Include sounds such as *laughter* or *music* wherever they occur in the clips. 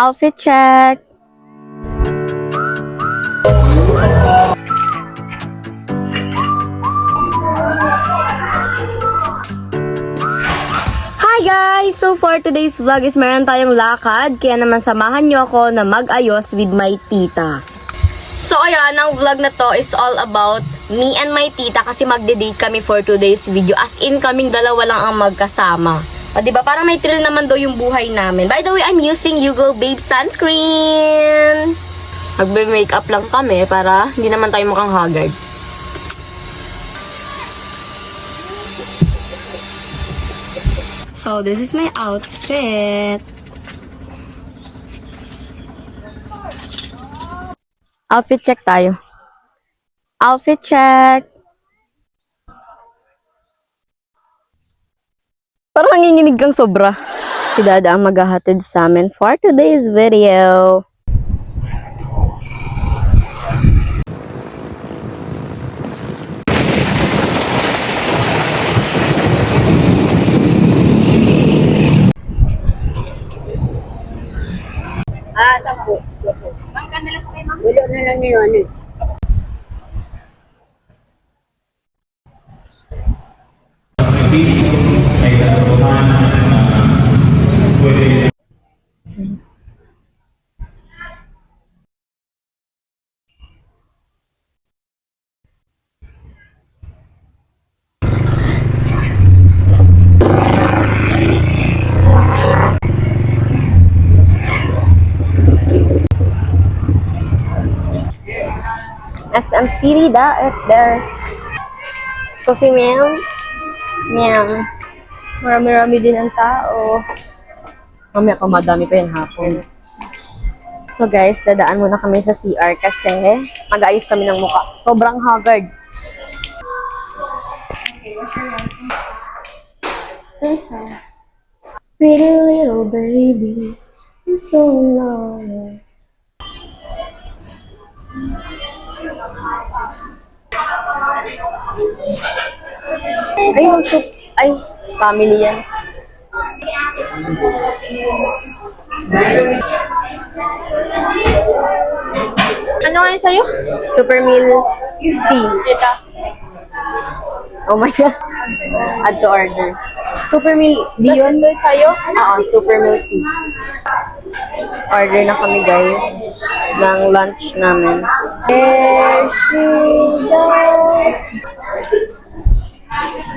Outfit check. Hi guys! So for today's vlog is meron tayong lakad. Kaya naman samahan nyo ako na mag-ayos with my tita. So ayan, ang vlog na to is all about me and my tita kasi magde-date kami for today's video. As in, kaming dalawa lang ang magkasama. O, diba? Parang may thrill naman daw yung buhay namin. By the way, I'm using Yugo Babe Sunscreen. Magbe-makeup lang kami para hindi naman tayo mukhang haggard. So, this is my outfit. Outfit check tayo. Outfit check. Parang nanginginig kang sobra. Si Dada ang maghahatid sa amin for today's video. Ah, sampu. Ma'am, kanila po kayo, ma'am? Wala na lang yun, ano. SM City Daet there. Coffee meow. Meow. Marami-rami din ang tao. Mamaya pa madami pa yun hapon. So guys, dadaan muna kami sa CR kasi mag-ayos kami ng muka. Sobrang haggard. Pretty little baby, you're so long. Ay, mag Ay, family yan. Ano ngayon sa'yo? Super meal C. Ito. Oh my God. Add to order. Super meal D yun? Ito sa'yo? Oo, super meal C. Order na kami guys ng lunch namin. There she goes.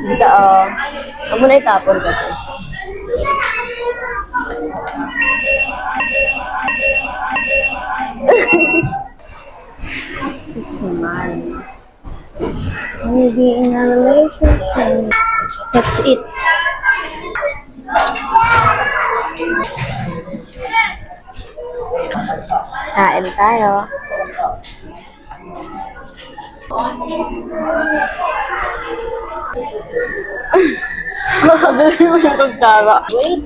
Dito, oh. Huwag mo na itapon kasi. Smile. Maybe in a relationship. That's it. Kain tayo. Madali mo yung pagkara. Wait.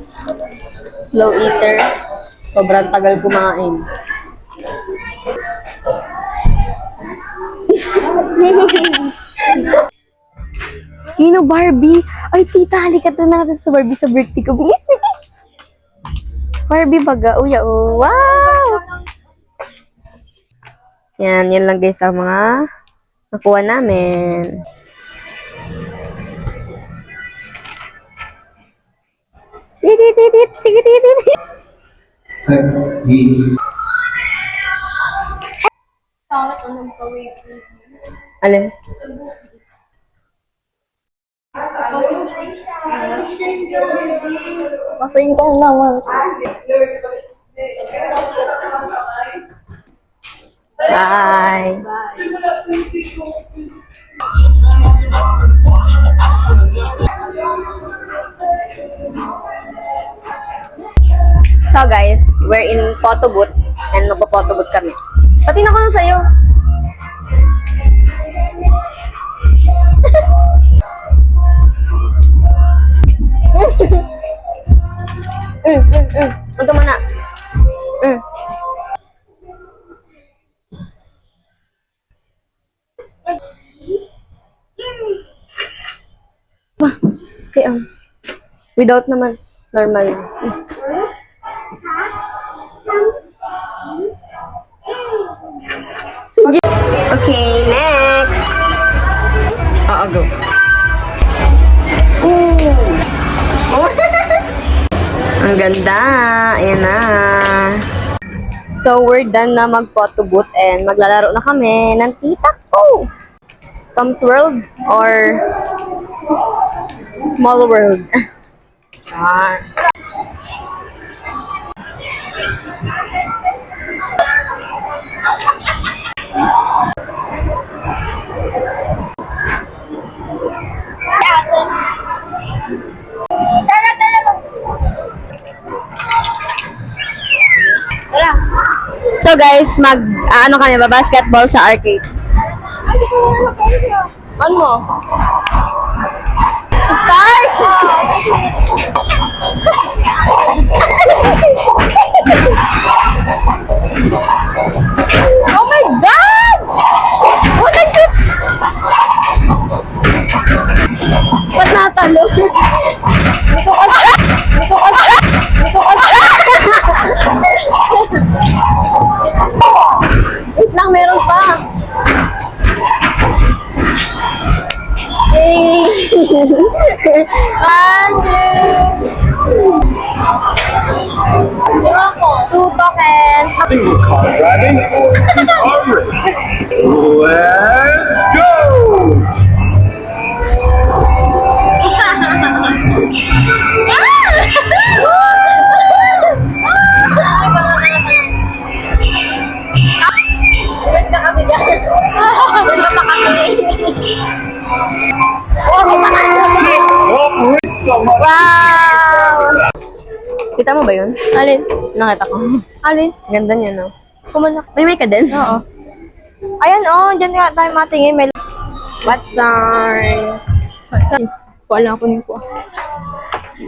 Slow eater. Sobrang tagal kumain. Sino Barbie? Ay, tita, halika na natin sa Barbie sa birthday ko. Bilis, bilis! Barbie baga. Uya, oh. Yan, yan lang guys ang mga nakuha namin. Alin? Pasayin ka naman. Bye. So guys, we're in photo booth and magpo-photo booth kami. Pati na ko na sa'yo. *laughs* mm, mm, mm. Ito muna. Mm. Without naman. Normal. Okay, next. Oo, go. Ooh. *laughs* Ang ganda. Ayan na. So, we're done na mag-photo boot and maglalaro na kami ng tita ko. Tom's World or Small World. *laughs* Ah. Tara, tara. Tara. So guys, mag ano kami ba basketball sa arcade. Ano mo? Start! Oh my God! What a shoot! Ba't natalo? Dito ka Dito ka Dito ka Wait lang, meron pa. Yay! Two tokens. Single car driving or two car race. Kita mo ba yun? Alin? Nakita ko. Alin? Ganda niya, no? Kumanak. May may ka din? Oo. Ayan, oh. Diyan nga tayo matingin. May What's our... Saan? Wala ko nito.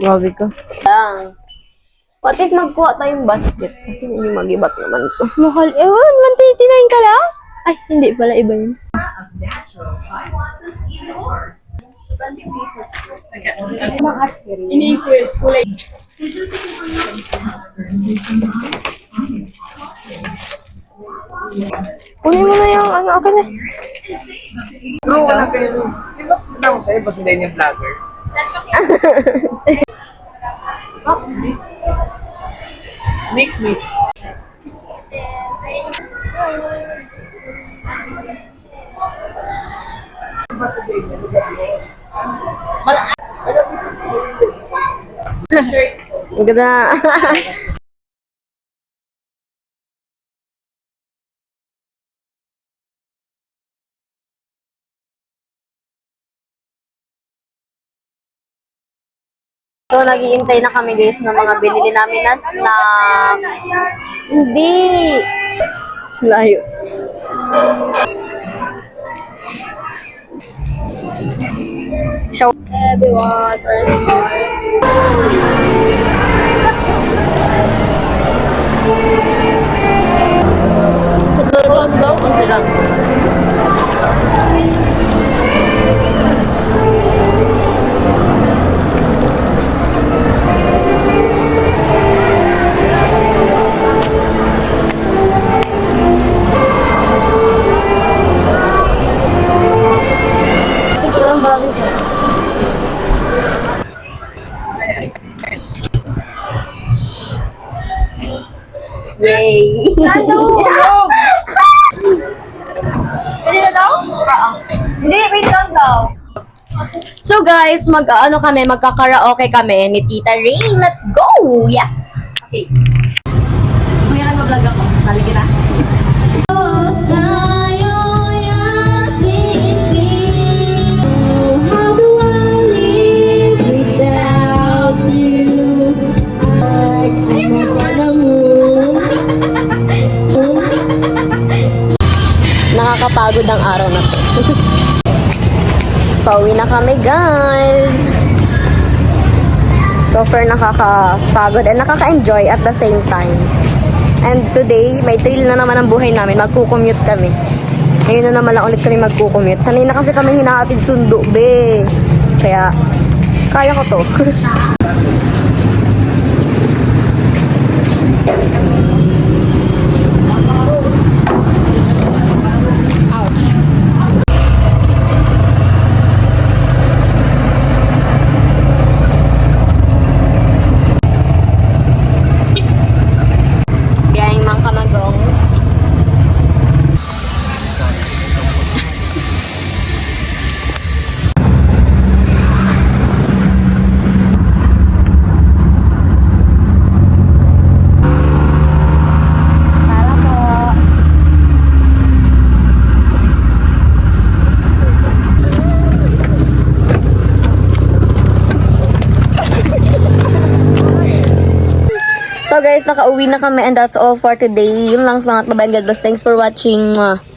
Grabe ka. Lang. What if magkuha tayong basket? Kasi hindi mag-ibat naman to. Mahal. Ewan, 139 ka lang? Ay, hindi pala. Iba yun. Kunin mo na yung ano, akin na. Bro, wala kayo. Di ba punta ko sa'yo, basta din yung vlogger? *laughs* Nick, Nick. Ang ganda. *laughs* So, nagiintay na kami guys ng mga binili namin na snack. Hindi! Layo. Show. Everyone, guys, mag ano kami, magka-karaoke kami ni Tita Rain. Let's go! Yes! Okay. Kuya, nag-vlog ako. Sali kita. *laughs* Nakakapagod ang araw na to. *laughs* Pauwi na kami, guys. Far, nakakapagod and nakaka-enjoy at the same time. And today, may thrill na naman ang buhay namin. Magkukommute kami. Ngayon na naman lang ulit kami magkukommute. Sanay na kasi kami hinahatid sundo, be. Kaya, kaya ko to. *laughs* So guys, nakauwi na kami and that's all for today. Yun lang salamat. Bye-bye. God bless. Thanks for watching. Mwah.